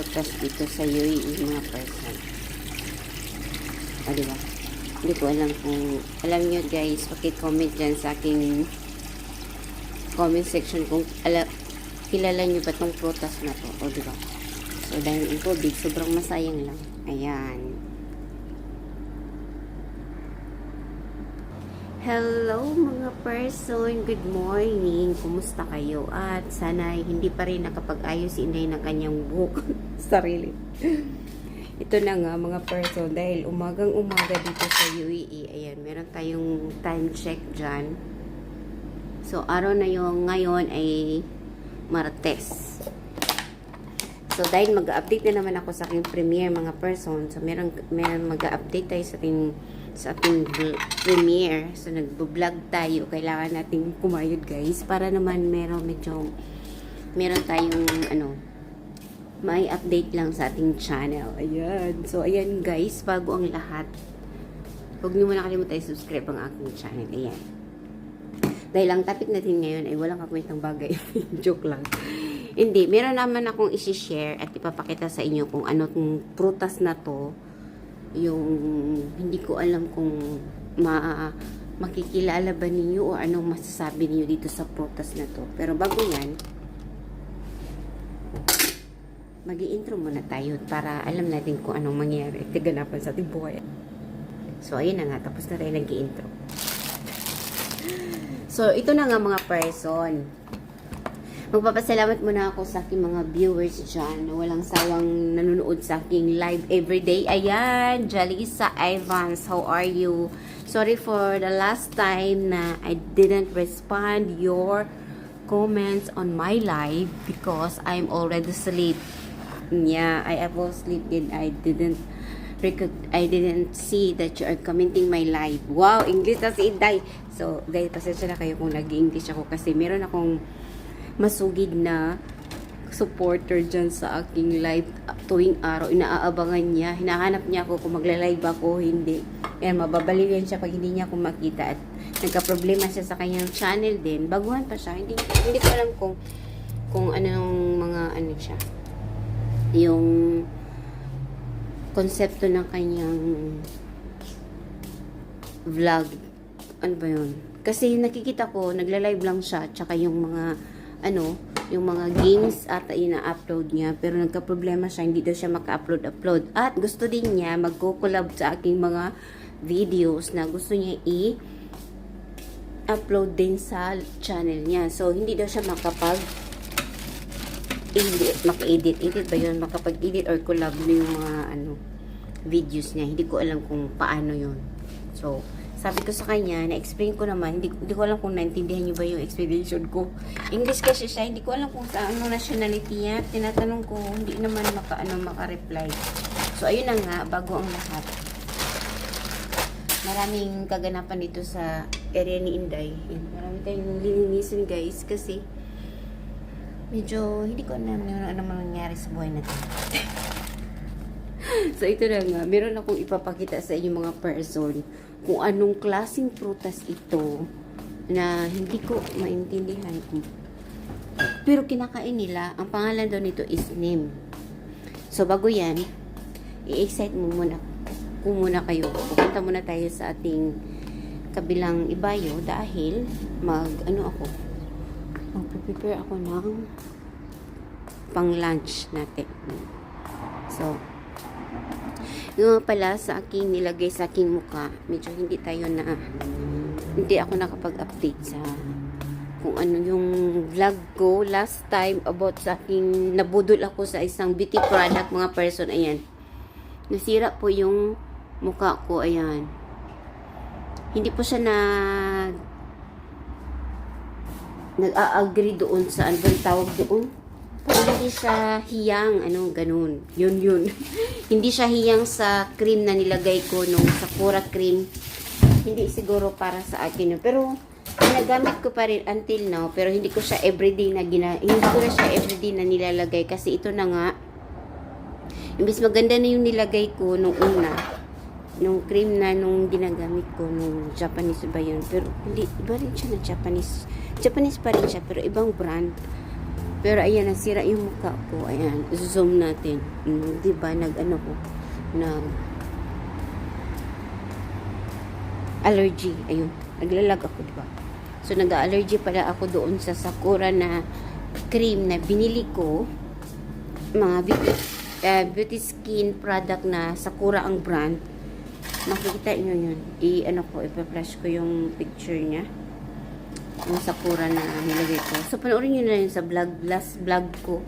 prutas dito sa UAE mga person. O, diba? Hindi ko alam kung, alam nyo guys, pakicomment dyan sa aking comment section kung ala, kilala nyo ba tong prutas na to. O, diba? So, dahil ang tubig, sobrang masayang lang. Ayan. Hello mga person, good morning. Kumusta kayo? At sana hindi pa rin nakapag-ayos si Inday ng kanyang buhok sarili. Ito na nga mga person dahil umagang umaga dito sa UAE. Ayan, meron tayong time check dyan. So, araw na yung ngayon ay Martes. So, dahil mag-update na naman ako sa aking premiere mga person. So, meron, meron mag-update tayo sa ating sa ating premiere. So, nagbo-vlog tayo. Kailangan nating kumayod guys. Para naman meron medyo meron tayong ano may update lang sa ating channel. Ayan. So, ayan guys. Bago ang lahat. Huwag niyo muna kalimutan i-subscribe ang aking channel. Ayan. Dahil ang topic natin ngayon ay walang kakwentang bagay. Joke lang. Hindi. Meron naman akong isi-share at ipapakita sa inyo kung ano tong prutas na to yung hindi ko alam kung ma makikilala ba ninyo o anong masasabi niyo dito sa prutas na to. Pero bago yan, mag intro muna tayo para alam natin kung anong mangyayari at kaganapan sa ating buhay. So, ayun na nga. Tapos na tayo nag intro So, ito na nga mga person. Magpapasalamat muna ako sa aking mga viewers dyan walang sawang nanonood sa aking live everyday. Ayan, Jalisa Evans, how are you? Sorry for the last time na I didn't respond your comments on my live because I'm already asleep. Yeah, I was asleep and I didn't I didn't see that you are commenting my live. Wow, English na si Inday. So, guys, pasensya na kayo kung nag-English ako kasi meron akong masugid na supporter dyan sa aking live tuwing araw. Inaabangan niya. Hinahanap niya ako kung magla-live ako hindi. Yan, mababaliw siya pag hindi niya ako makita. At nagka-problema siya sa kanyang channel din. Baguhan pa siya. Hindi, hindi ko alam kung kung anong mga ano siya. Yung konsepto ng kanyang vlog. Ano ba yun? Kasi nakikita ko, nagla-live lang siya, tsaka yung mga ano, yung mga games at ina-upload niya pero nagka-problema siya, hindi daw siya maka-upload-upload. At gusto din niya magko-collab sa aking mga videos na gusto niya i upload din sa channel niya. So, hindi daw siya makapag edit, maka-edit. Edit ba yun? Makapag-edit or collab na yung mga ano, videos niya. Hindi ko alam kung paano yun. So, sabi ko sa kanya, na-explain ko naman, hindi, hindi ko alam kung naintindihan niyo ba yung explanation ko. English kasi siya, hindi ko alam kung ano nationality niya. Tinatanong ko, hindi naman maka, ano, maka-reply. So, ayun na nga, bago ang lahat. Maraming kaganapan dito sa area ni Inday. Marami tayong lilinisin guys kasi medyo hindi ko alam ano, ano mangyayari sa buhay natin. so ito na nga, meron akong ipapakita sa inyo mga person kung anong klasing prutas ito na hindi ko maintindihan kung pero kinakain nila, ang pangalan daw nito is neem. So bago yan, i-excite mo muna kung muna kayo. Pupunta muna tayo sa ating kabilang ibayo dahil mag ano ako mag-prepare ako ng pang lunch natin. So, yung pala sa aking nilagay sa aking muka, medyo hindi tayo na hindi ako nakapag-update sa kung ano yung vlog ko last time about sa aking nabudol ako sa isang beauty product mga person ayan. Nasira po yung mukha ko ayan. Hindi po siya na nag-a-agree doon sa ano tawag doon hindi siya hiyang ano ganun. Yun yun. Hindi siya hiyang sa cream na nilagay ko nung Sakura cream. Hindi siguro para sa akin yun. Pero ginagamit ko pa rin until now pero hindi ko siya everyday na gina hindi ko na siya everyday na nilalagay kasi ito na nga. Imbis maganda na yung nilagay ko nung una nung cream na nung ginagamit ko nung Japanese ba yun? Pero hindi iba rin siya na Japanese. Japanese pa rin siya pero ibang brand Pero ayan, nasira yung mukha ko. Ayan, zoom natin. Mm, di ba, nag ano ko, nag allergy. Ayun, naglalag ako, di ba? So, nag-allergy pala ako doon sa Sakura na cream na binili ko. Mga beauty, uh, beauty skin product na Sakura ang brand. Makikita nyo yun. I, ano ko, ipa-flash ko yung picture niya. Yung Sakura na nilagay ko. So, panoorin nyo na yun sa vlog, last vlog ko.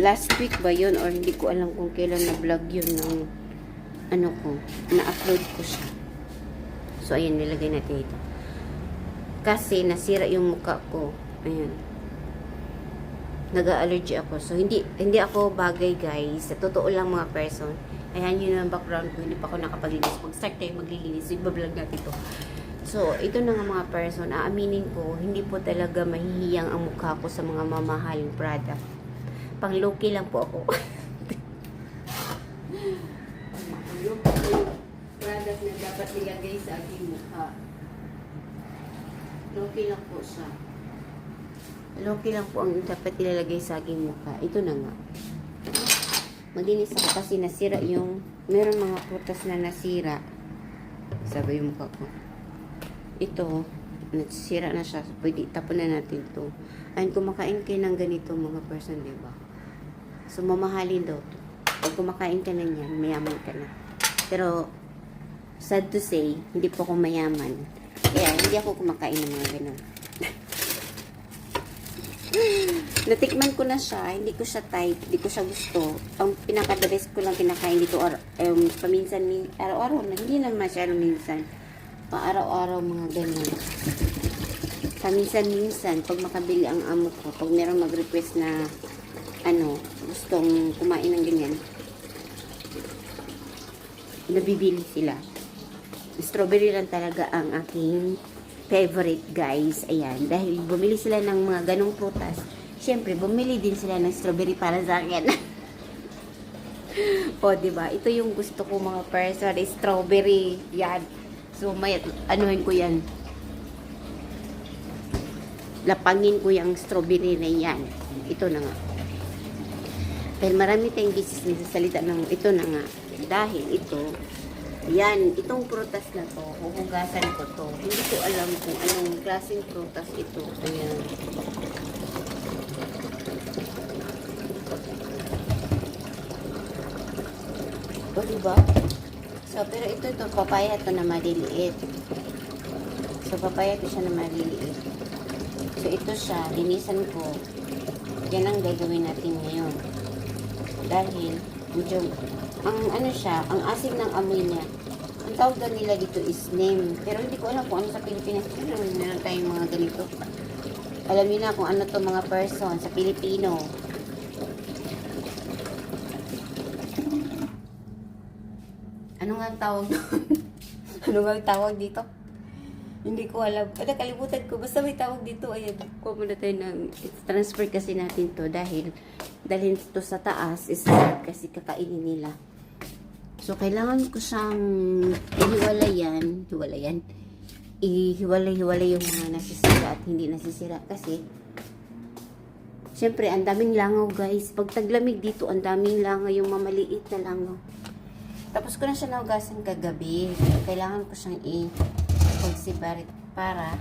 Last week ba yun? Or hindi ko alam kung kailan na vlog yun ng ano ko, na-upload ko siya. So, ayan, nilagay natin ito. Kasi, nasira yung mukha ko. Ayan. Nag-allergy ako. So, hindi hindi ako bagay, guys. Sa totoo lang, mga person. Ayan, yun ang background ko. Hindi pa ako nakapaglinis. Mag-start tayo maglilinis. Ibablog natin ito. So, ito na nga mga person. Aaminin ko, hindi po talaga mahihiyang ang mukha ko sa mga mamahaling product. Pang low-key lang po ako. Product na dapat nilagay sa aking mukha. Low-key lang po siya. Low-key lang po ang dapat ilalagay sa aking mukha. Ito na nga. Maginis ako kasi nasira yung meron mga prutas na nasira. Sabi yung mukha ko. Ito, nasira na siya. Pwede, tapon na natin to. Ayun, kumakain kayo ng ganito mga person, di ba? So, mamahalin daw to. Pag kumakain ka na niyan, mayaman ka na. Pero, sad to say, hindi po ako mayaman. Kaya, hindi ako kumakain ng mga ganun. Natikman ko na siya, hindi ko siya type, hindi ko siya gusto. Ang pinaka-the best ko lang kinakain dito, or, um, paminsan, min- araw-araw na, hindi naman masyado minsan. Pa-araw-araw mga ganun. Paminsan-minsan, pag makabili ang amo ko, pag merong mag-request na, ano, gustong kumain ng ganyan, nabibili sila. Strawberry lang talaga ang aking favorite guys. Ayan. Dahil bumili sila ng mga ganong prutas. Siyempre, bumili din sila ng strawberry para sa akin. o, di ba? Ito yung gusto ko mga person. Strawberry. Yan. So, may, anuhin ko yan. Lapangin ko yung strawberry na yan. Ito na nga. Dahil marami tayong business na salita ng ito na nga. Dahil ito, yan, itong prutas na to, huhugasan ko to. Hindi ko alam kung anong klaseng prutas ito. Ayan. O, diba? So, pero ito, ito, papaya to na maliliit. So, papaya to siya na maliliit. So, ito siya, linisan ko. Yan ang gagawin natin ngayon. Dahil, medyo, ang ano siya, ang asim ng amoy niya. Ang tawag daw nila dito is name. Pero hindi ko alam kung ano sa Pilipinas. Ano, meron tayong mga ganito. Alam niyo na kung ano to mga person sa Pilipino. Ano nga tawag ano nga tawag dito? Hindi ko alam. Ah, nakalimutan ko. Basta may tawag dito. Ayan, kuha muna tayo ng transfer kasi natin to dahil dalhin to sa taas is kasi kakainin nila. So, kailangan ko siyang ihiwalayan. Hiwalayan. Ihiwalay-hiwalay yung mga nasisira at hindi nasisira kasi Siyempre, ang daming langaw guys. Pag taglamig dito, ang daming langaw yung mamaliit na langaw. Tapos ko na siya naugasan kagabi. Kailangan ko siyang i-separate para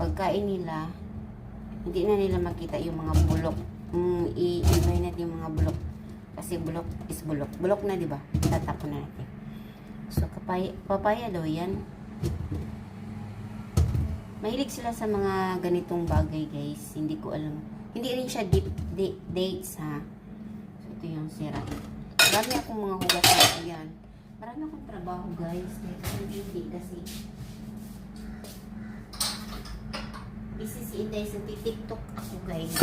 pagkain nila, hindi na nila makita yung mga bulok. Mm, i-invite natin yung mga bulok. Kasi bulok is bulok. Bulok na, di ba? Tatapon na natin. So, kapay, papaya daw yan. Mahilig sila sa mga ganitong bagay, guys. Hindi ko alam. Hindi rin siya deep, deep dates, ha? So, ito yung sira. Marami akong mga hugas na yan. Marami akong trabaho, guys. Hindi, kasi. Busy si Inday sa TikTok ako, guys.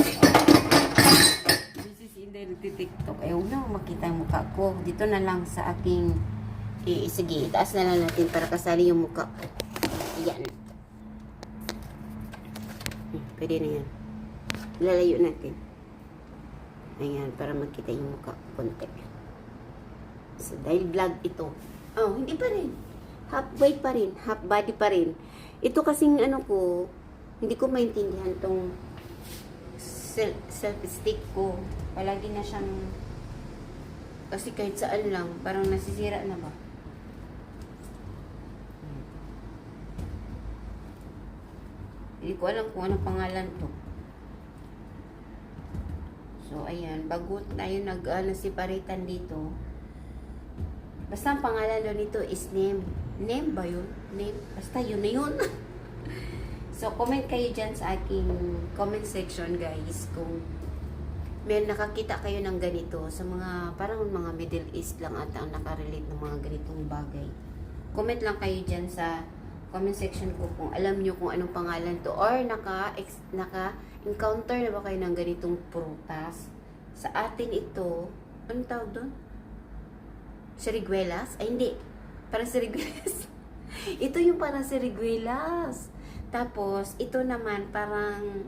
Busy si Inday nagtitiktok. Eh, huwag na makita yung mukha ko. Dito na lang sa aking... Eh, sige, itaas na lang natin para kasali yung mukha ko. Ayan. Hmm, Pwede na yan. Lalayo natin. Ayan, para makita yung mukha ko konti. So, dahil vlog ito. Oh, hindi pa rin. Half body pa rin. Half body pa rin. Ito kasing ano ko, Hindi ko maintindihan tong self, self-stick ko. Palagi na siyang kasi kahit saan lang, parang nasisira na ba? Hindi ko alam kung anong pangalan to. So, ayan. Bago tayo nag uh, nasiparitan dito, basta ang pangalan daw nito is name. Name ba yun? Name? Basta yun na yun. so, comment kayo dyan sa aking comment section, guys, kung may nakakita kayo ng ganito sa mga, parang mga Middle East lang ata ang nakarelate ng mga ganitong bagay. Comment lang kayo dyan sa comment section ko kung alam nyo kung anong pangalan to or naka, ex, naka encounter na ba kayo ng ganitong prutas. Sa atin ito, anong tawag doon? Siriguelas? Ay, hindi. Parang siriguelas. ito yung parang siriguelas. Tapos, ito naman parang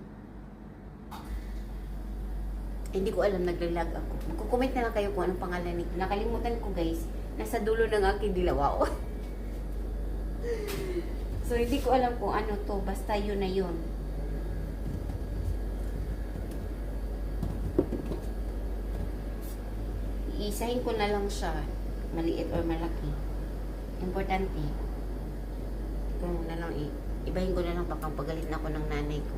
hindi ko alam, naglalag ako. Magkukomment na lang kayo kung anong pangalan nito. Nakalimutan ko guys. Nasa dulo ng aking dilawao. so, hindi ko alam kung ano to. Basta yun na yun. Iisahin ko na lang siya. Maliit or malaki. Importante. Kung na lang, ibahin ko na lang baka pagalit na ako ng nanay ko.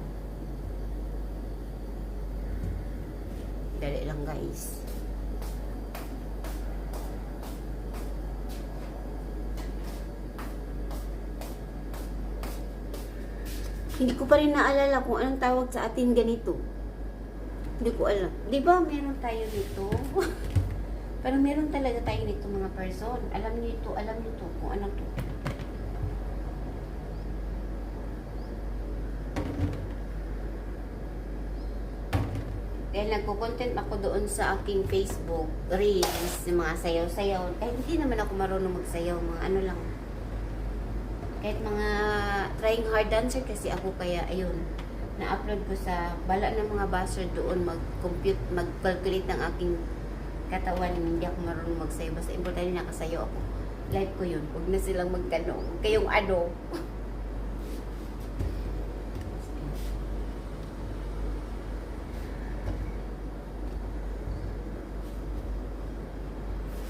Dali lang guys. Hindi ko pa rin naalala kung anong tawag sa atin ganito. Hindi ko alam. Di ba meron tayo dito? Parang meron talaga tayo dito mga person. Alam niyo ito, alam niyo to kung ano to. Dahil nagko-content ako doon sa aking Facebook Reels, yung mga sayaw-sayaw. Kahit hindi naman ako marunong magsayaw, mga ano lang. Kahit mga trying hard dancer kasi ako kaya ayun, na-upload ko sa bala ng mga buzzer doon mag-compute, mag-calculate ng aking katawan. Hindi ako marunong magsayaw. Basta importante nakasayaw ako. Live ko yun. Huwag na silang magtanong. Kayong ano.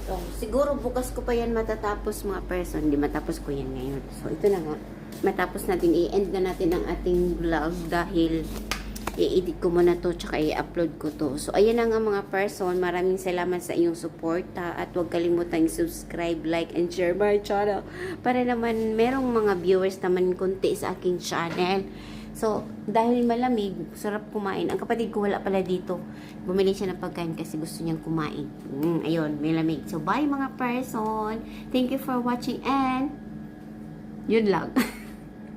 So, siguro bukas ko pa yan matatapos mga person. Hindi matapos ko yan ngayon. So, ito na nga. Matapos natin, i-end na natin ang ating vlog dahil i-edit ko muna to tsaka i-upload ko to. So, ayan na nga mga person. Maraming salamat sa inyong suporta at huwag kalimutan subscribe, like, and share my channel para naman merong mga viewers naman konti sa aking channel. So, dahil malamig, sarap kumain. Ang kapatid ko wala pala dito. Bumili siya ng pagkain kasi gusto niyang kumain. Mm, ayun, may lamig. So, bye mga person. Thank you for watching and yun lang.